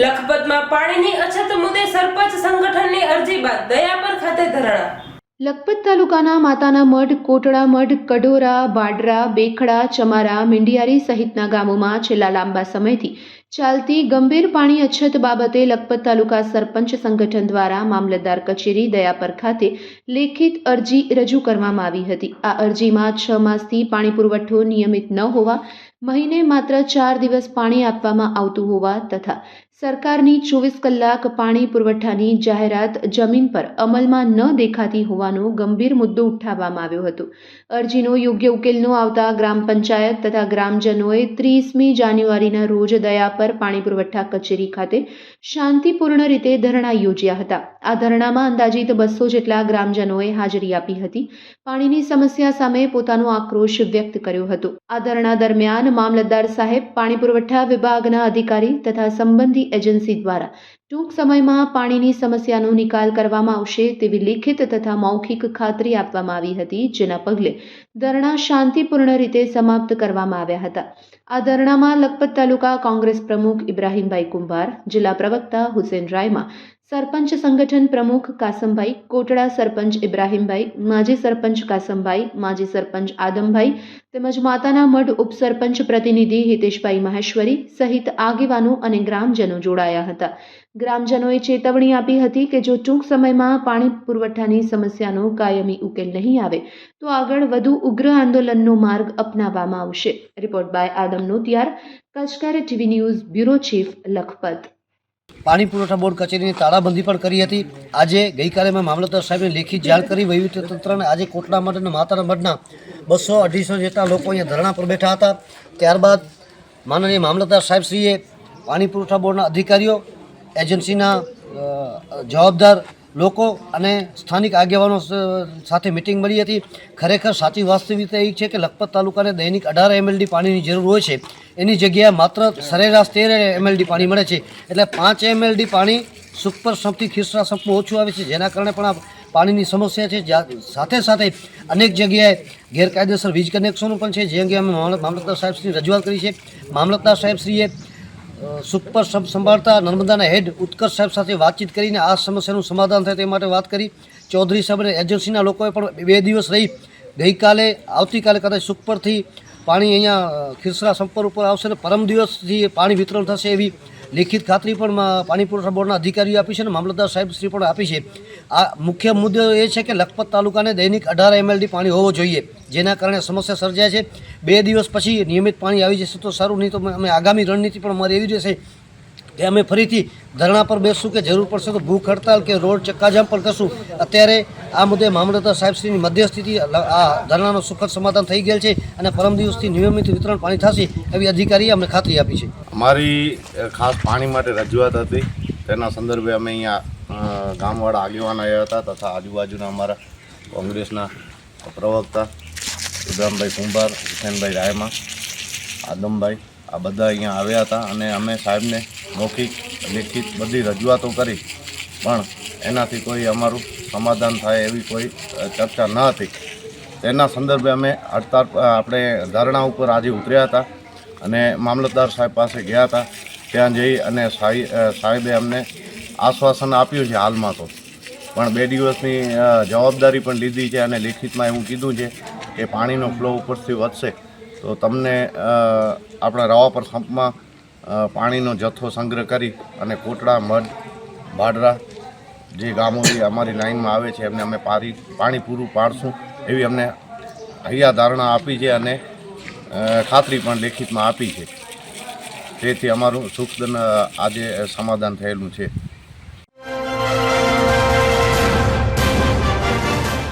લખપતમાં પાણીની અછત મુદ્દે સરપંચ સંગઠનની અરજી બાદ દયાપર ખાતે ધરણા. લખપત તાલુકાના માતાના મઢ, કોટડા મઢ કડોરા બાડરા બેખડા, ચમારા, મીંડિયારી સહિતના ગામોમાં છેલ્લા લાંબા સમયથી ચાલતી ગંભીર પાણી અછત બાબતે લખપત તાલુકા સરપંચ સંગઠન દ્વારા મામલતદાર કચેરી દયાપર ખાતે લેખિત અરજી રજૂ કરવામાં આવી હતી. આ અરજીમાં છ માસથી પાણી પુરવઠો નિયમિત ન હોવા, મહિને માત્ર ચાર દિવસ પાણી આપવામાં આવતું હોવા તથા સરકારની ચોવીસ કલાક પાણી પુરવઠાની જાહેરાત જમીન પર અમલમાં ન દેખાતી હોવાનો ગંભીર મુદ્દો ઉઠાવવામાં આવ્યો હતો. અરજીનો યોગ્ય ઉકેલ ન આવતા ગ્રામ પંચાયત તથા ગ્રામજનોએ ત્રીસમી જાન્યુઆરીના રોજ દયા પર પાણી પુરવઠા કચેરી ખાતે શાંતિપૂર્ણ રીતે ધરણા યોજ્યા હતા. આ ધરણામાં અંદાજિત બસો જેટલા ગ્રામજનોએ હાજરી આપી હતી. પાણીની સમસ્યા સામે પોતાનો આક્રોશ વ્યક્ત કર્યો હતો. આ ધરણા દરમિયાન મામલતદાર સાહેબ, પાણી પુરવઠા વિભાગના અધિકારી તથા સંબંધી એજન્સી દ્વારા ટૂંક સમયમાં પાણીની સમસ્યાનો નિકાલ કરવામાં આવશે તેવી લિખિત તથા મૌખિક ખાતરી આપવામાં આવી હતી, જેના પગલે ધરણા શાંતિપૂર્ણ રીતે સમાપ્ત કરવામાં આવ્યા હતા. આ ધરણામાં લખપત તાલુકા કોંગ્રેસ પ્રમુખ ઇબ્રાહીમભાઈ કુંભાર, જિલ્લા પ્રવક્તા હુસેન રાયમા, સરપંચ સંગઠન પ્રમુખ કાસમભાઈ, કોટડા સરપંચ ઇબ્રાહીમભાઈ, માજી સરપંચ કાસમભાઈ, માજી સરપંચ આદમભાઈ તેમજ માતાના મઢ ઉપસરપંચ પ્રતિનિધિ હિતેશભાઈ મહેશ્વરી સહિત આગેવાનો અને ગ્રામજનો જોડાયા હતા. ગ્રામજનોએ ચેતવણી આપી હતી કે જો ટૂંક સમયમાં પાણી પુરવઠાની સમસ્યાનો કાયમી ઉકેલ નહીં આવે, તો આગળ વધુ ઉગ્ર આંદોલનનો માર્ગ અપનાવવામાં આવશે. Report by Adam Notiyar કચકારે TV news bureau chief Lakhpat. પાણી પુરવઠા બોર્ડ કચેરીની તાળાબંધી પણ કરી હતી. આજે ગઈકાલે મેં મામલતદાર સાહેબને લેખિત જાણ કરી. વહીવટીતંત્રને આજે કોટડા મઠ અને માતાના મઢના બસો અઢીસો જેટલા લોકો અહીંયા ધરણા પર બેઠા હતા. ત્યારબાદ માનનીય મામલતદાર સાહેબશ્રીએ પાણી પુરવઠા બોર્ડના અધિકારીઓ એજન્સીના જવાબદાર લોકો અને સ્થાનિક આગેવાનો સાથે મિટિંગ મળી હતી. ખરેખર સાચી વાસ્તવિકતા એ છે કે લખપત તાલુકાને દૈનિક અઢાર એમએલડી પાણીની જરૂર હોય છે. એની જગ્યાએ માત્ર સરેરાશ તેર એમએલડી પાણી મળે છે. એટલે પાંચ એમએલડી પાણી સુપર સંપથી ખીસરા સંપમાં ઓછું આવે છે. જેના કારણે પણ આ પાણીની સમસ્યા છે. સાથે સાથે અનેક જગ્યાએ ગેરકાયદેસર વીજ કનેક્શનો પણ છે. જે અંગે અમે મામલ- મામલતદાર સાહેબશ્રીની રજૂઆત કરી છે. મામલતદાર સાહેબશ્રીએ સુપર સંભાળતા નર્મદાના હેડ ઉત્કર્ષ સાહેબ સાથે વાતચીત કરીને આ સમસ્યાનું સમાધાન થાય તે માટે વાત કરી. ચૌધરી સાહેબ અને એજન્સીના લોકોએ પણ બે દિવસ રહી. ગઈકાલે, આવતીકાલે કદાચ સુપરથી પાણી અહીંયા ખીરસરા સંપર ઉપર આવશે અને પરમ દિવસથી પાણી વિતરણ થશે એવી લેખિત ખાતરી પણ પાણી પુરવઠા બોર્ડના અધિકારીઓ આપી છે અને મામલતદાર સાહેબ શ્રી પણ આપી છે. આ મુખ્ય મુદ્દો એ છે કે લખપત તાલુકાને દૈનિક અઢાર એમએલડી પાણી હોવો જોઈએ, જેના કારણે સમસ્યા સર્જાય છે. બે દિવસ પછી નિયમિત પાણી આવી જશે તો સારું, નહીં તો અમે આગામી રણનીતિ પણ અમારી એવી રહેશે કે અમે ફરીથી ધરણા પર બેસશું કે જરૂર પડશે તો ભૂખ હડતાલ કે રોડ ચક્કાજામ પણ કરશું. અત્યારે આ મુદ્દે મામલતદાર સાહેબશ્રીની મધ્યસ્થિતિ આ ધરણાનો સુખદ સમાધાન થઈ ગયેલ છે અને પરમ દિવસથી નિયમિત વિતરણ પાણી થશે એવી અધિકારીએ અમને ખાતરી આપી છે. અમારી ખાસ પાણી માટે રજૂઆત હતી. તેના સંદર્ભે અમે અહીંયા ગામવાળા આગેવાન આવ્યા હતા તથા આજુબાજુના અમારા કોંગ્રેસના પ્રવક્તા ઇબ્રાહીમભાઈ કુંભાર હુસેનભાઈ રાયમા, આદમભાઈ, આ બધા અહીંયા આવ્યા હતા અને અમે સાહેબને મૌખિક, લેખિત બધી રજૂઆતો કરી, પણ એનાથી કોઈ અમારું સમાધાન થાય એવી કોઈ ચર્ચા ન હતી. તેના સંદર્ભે અમે હડતાળ આપણે ધરણા ઉપર આજે ઉતર્યા હતા અને મામલતદાર સાહેબ પાસે ગયા હતા. ત્યાં જઈ અને સાહી- સાહેબે અમને આશ્વાસન આપ્યું છે હાલમાં તો. પણ બે દિવસની જવાબદારી પણ લીધી છે અને લેખિતમાં એવું કીધું છે કે પાણીનો ફ્લો ઉપરથી વધશે. તો તમને આપણા રવાપર સંપમાં પાણીનો જથ્થો સંગ્રહ કરી અને કોટડા, મઢ ભાડરા જે ગામોથી અમારી લાઈનમાં આવે છે, એમને અમે પારી, પાણી પૂરું પાડશું એવી અમને હૈયા ધારણા આપી છે અને ખાતરી પણ લેખિતમાં આપી છે. તેથી અમારું સુખદન આજે સમાધાન થયેલું છે.